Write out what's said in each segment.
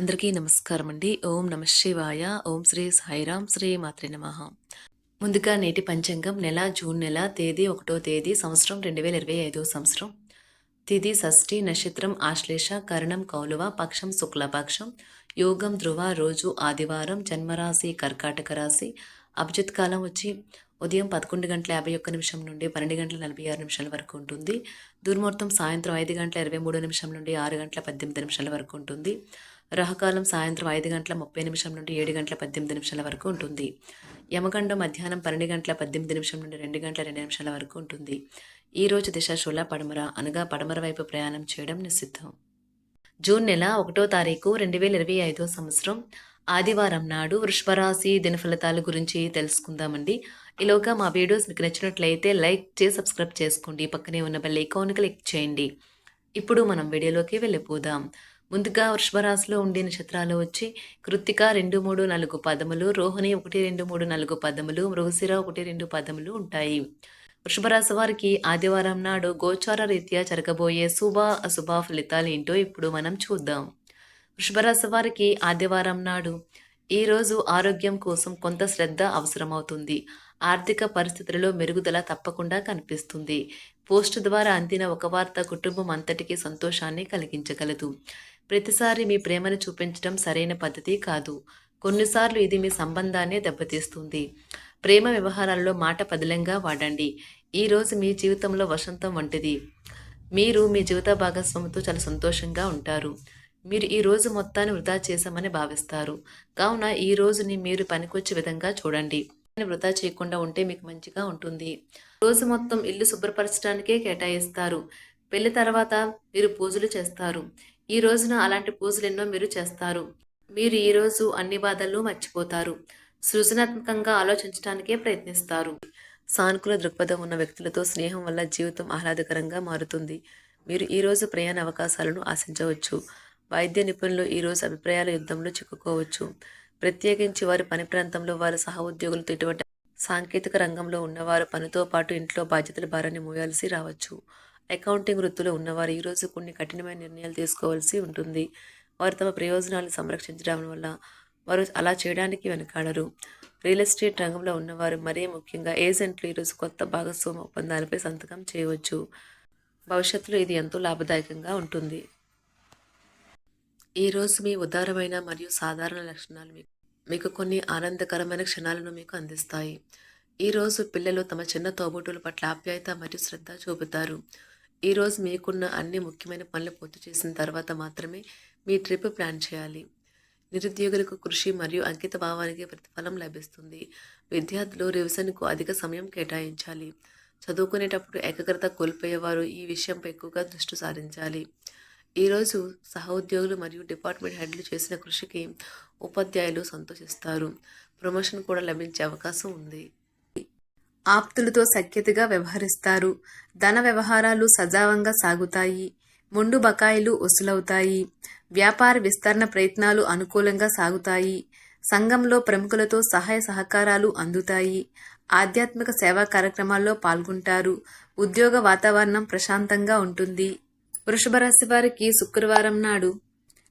అందరికీ నమస్కారం అండి ఓం నమ శివాయ. ఓం శ్రీ సాయిరాం శ్రీ మాత్రి నమ. ముందుగా నేటి పంచాంగం నెల జూన్ నెల తేదీ ఒకటో తేదీ సంవత్సరం రెండు వేల ఇరవై ఐదో సంవత్సరం. తిథి షష్ఠి నక్షత్రం ఆశ్లేష కరణం కౌలువ పక్షం శుక్లపక్షం. యోగం ధ్రువ రోజు ఆదివారం జన్మరాశి కర్కాటక రాశి. అభిజిత్ కాలం వచ్చి ఉదయం పదకొండు గంటల యాభై ఒక్క నిమిషం నుండి పన్నెండు గంటల నలభై ఆరు నిమిషాల వరకు ఉంటుంది. దుర్ముహూర్తం సాయంత్రం ఐదు గంటల ఇరవై మూడు నిమిషం నుండి ఆరు గంటల పద్దెనిమిది నిమిషాల వరకు ఉంటుంది. రహకాలం సాయంత్రం ఐదు గంటల ముప్పై నిమిషం నుండి ఏడు గంటల పద్దెనిమిది నిమిషాల వరకు ఉంటుంది. యమగండం మధ్యాహ్నం పన్నెండు గంటల పద్దెనిమిది నిమిషం నుండి రెండు గంటల రెండు నిమిషాల వరకు ఉంటుంది. ఈ రోజు దిశ శూల పడమర అనగా పడమర వైపు ప్రయాణం చేయడం నిషిద్ధం. జూన్ నెల ఒకటో తారీఖు రెండు వేల ఇరవై ఐదో సంవత్సరం ఆదివారం నాడు వృషభరాశి దినఫలితాల గురించి తెలుసుకుందామండి. ఈలోగా మా వీడియోస్ మీకు నచ్చినట్లయితే లైక్ చేసి సబ్స్క్రైబ్ చేసుకోండి. పక్కనే ఉన్న బెల్ ఐకాన్ క్లిక్ చేయండి. ఇప్పుడు మనం వీడియోలోకి వెళ్ళిపోదాం. ముందుగా వృషభరాశిలో ఉండే నక్షత్రాలు వచ్చి కృత్తిక రెండు మూడు నాలుగు పదములు రోహిణి ఒకటి రెండు మూడు నాలుగు పదములు మృగశిర ఒకటి రెండు పదములు ఉంటాయి. వృషభరాశి వారికి ఆదివారం నాడు గోచార రీత్యా జరగబోయే శుభ అశుభ ఫలితాలు ఏంటో ఇప్పుడు మనం చూద్దాం. వృషభరాశి వారికి ఆదివారం నాడు ఈ రోజు ఆరోగ్యం కోసం కొంత శ్రద్ధ అవసరమవుతుంది. ఆర్థిక పరిస్థితులలో మెరుగుదల తప్పకుండా కనిపిస్తుంది. పోస్ట్ ద్వారా అందిన ఒక వార్త కుటుంబం అంతటికీ సంతోషాన్ని కలిగించగలదు. ప్రతిసారి మీ ప్రేమను చూపించడం సరైన పద్ధతి కాదు. కొన్నిసార్లు ఇది మీ సంబంధాన్ని దెబ్బతీస్తుంది. ప్రేమ వ్యవహారాల్లో మాట పదిలంగా వాడండి. ఈ రోజు మీ జీవితంలో వసంతం వంటిది. మీరు మీ జీవిత భాగస్వామితో చాలా సంతోషంగా ఉంటారు. మీరు ఈ రోజు మొత్తాన్ని వృధా చేశామని భావిస్తారు. కావున ఈ రోజుని మీరు పనికొచ్చే విధంగా చూడండి. వృధా చేయకుండా ఉంటే మీకు మంచిగా ఉంటుంది. రోజు మొత్తం ఇల్లు శుభ్రపరచడానికే కేటాయిస్తారు. పెళ్ళి తర్వాత మీరు పూజలు చేస్తారు. ఈ రోజున అలాంటి పూజలు ఎన్నో మీరు చేస్తారు. మీరు ఈ రోజు అన్ని బాధలు మర్చిపోతారు. సృజనాత్మకంగా ఆలోచించడానికే ప్రయత్నిస్తారు. సానుకూల దృక్పథం ఉన్న వ్యక్తులతో స్నేహం వల్ల జీవితం ఆహ్లాదకరంగా మారుతుంది. మీరు ఈ రోజు ప్రయాణ అవకాశాలను ఆశించవచ్చు. వైద్య నిపుణులు ఈ రోజు అభిప్రాయాల యుద్ధంలో చిక్కుకోవచ్చు. ప్రత్యేకించి వారి పని ప్రాంతంలో వారి సహ ఉద్యోగులతో ఇటువంటి సాంకేతిక రంగంలో ఉన్నవారు పనితో పాటు ఇంట్లో బాధ్యతల భారాన్ని మోయాల్సి రావచ్చు. అకౌంటింగ్ వృత్తిలో ఉన్నవారు ఈరోజు కొన్ని కఠినమైన నిర్ణయాలు తీసుకోవాల్సి ఉంటుంది. వారు తమ ప్రయోజనాలను సంరక్షించడం వల్ల వారు అలా చేయడానికి వెనకాడరు. రియల్ ఎస్టేట్ రంగంలో ఉన్నవారు మరీ ముఖ్యంగా ఏజెంట్లు ఈరోజు కొత్త భాగస్వామ్య ఒప్పందాలపై సంతకం చేయవచ్చు. భవిష్యత్తులో ఇది ఎంతో లాభదాయకంగా ఉంటుంది. ఈరోజు మీ ఉదారమైన మరియు సాధారణ లక్షణాలు మీకు మీకు కొన్ని ఆనందకరమైన క్షణాలను మీకు అందిస్తాయి. ఈరోజు పిల్లలు తమ చిన్న తోబుట్టుల పట్ల ఆప్యాయత మరియు శ్రద్ధ చూపుతారు. ఈరోజు మీకున్న అన్ని ముఖ్యమైన పనులు పూర్తి చేసిన తర్వాత మాత్రమే మీ ట్రిప్ ప్లాన్ చేయాలి. నిరుద్యోగులకు కృషి మరియు అంకిత భావానికి ప్రతిఫలం లభిస్తుంది. విద్యార్థులు రివిజన్కు అధిక సమయం కేటాయించాలి. చదువుకునేటప్పుడు ఏకాగ్రత కోల్పోయేవారు ఈ విషయంపై ఎక్కువగా దృష్టి సారించాలి. ఈరోజు సహోద్యోగులు మరియు డిపార్ట్మెంట్ హెడ్లు చేసిన కృషికి ఉపాధ్యాయులు సంతోషిస్తారు. ప్రమోషన్ కూడా లభించే అవకాశం ఉంది. ఆప్తులతో సఖ్యతగా వ్యవహరిస్తారు. ధన వ్యవహారాలు సజావంగా సాగుతాయి. ముండు బకాయిలు వసూలవుతాయి. వ్యాపార విస్తరణ ప్రయత్నాలు అనుకూలంగా సాగుతాయి. సంఘంలో ప్రముఖులతో సహాయ సహకారాలు అందుతాయి. ఆధ్యాత్మిక సేవా కార్యక్రమాల్లో పాల్గొంటారు. ఉద్యోగ వాతావరణం ప్రశాంతంగా ఉంటుంది. వృషభ రాశి వారికి శుక్రవారం నాడు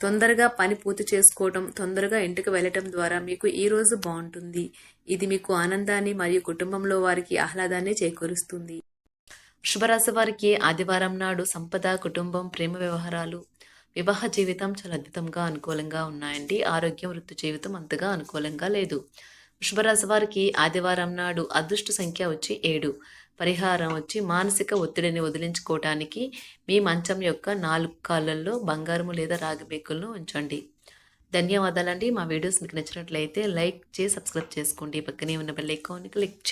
తొందరగా పని పూర్తి చేసుకోవటం తొందరగా ఇంటికి వెళ్ళటం ద్వారా మీకు ఈ రోజు బాగుంటుంది. ఇది మీకు ఆనందాన్ని మరియు కుటుంబంలో వారికి ఆహ్లాదాన్ని చేకూరుస్తుంది. శుభరాశి వారికి ఆదివారం నాడు సంపద కుటుంబం ప్రేమ వ్యవహారాలు వివాహ జీవితం చాలా అద్భుతంగా అనుకూలంగా ఉన్నాయండి. ఆరోగ్యం వృత్తి జీవితం అంతగా అనుకూలంగా లేదు. వృషభరాశి వారికి ఆదివారం నాడు అదృష్ట సంఖ్య వచ్చి ఏడు. పరిహారం వచ్చి మానసిక ఒత్తిడిని వదిలించుకోవటానికి మీ మంచం యొక్క నాలుగు కాళ్ళల్లో బంగారము లేదా రాగి బేకులను ఉంచండి. ధన్యవాదాలండి. మా వీడియోస్ మీకు నచ్చినట్లయితే లైక్ చేసి సబ్స్క్రైబ్ చేసుకోండి. పక్కనే ఉన్న బెల్ ఐకాన్ని క్లిక్ చేయండి.